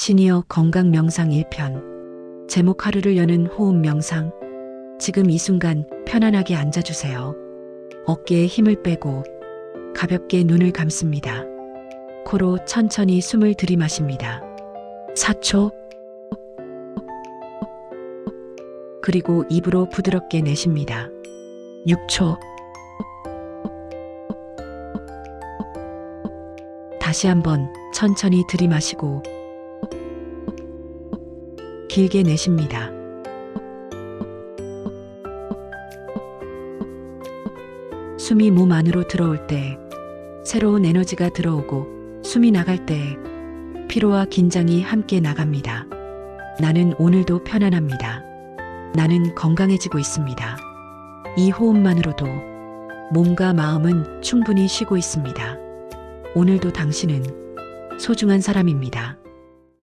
시니어 건강 명상 1편. 제목 하루를 여는 호흡 명상. 지금 이 순간 편안하게 앉아주세요. 어깨에 힘을 빼고 가볍게 눈을 감습니다. 코로 천천히 숨을 들이마십니다. 4초. 그리고 입으로 부드럽게 내쉽니다. 6초. 다시 한번 천천히 들이마시고 길게 내쉽니다. 숨이 몸 안으로 들어올 때 새로운 에너지가 들어오고 숨이 나갈 때 피로와 긴장이 함께 나갑니다. 나는 오늘도 편안합니다. 나는 건강해지고 있습니다. 이 호흡만으로도 몸과 마음은 충분히 쉬고 있습니다. 오늘도 당신은 소중한 사람입니다.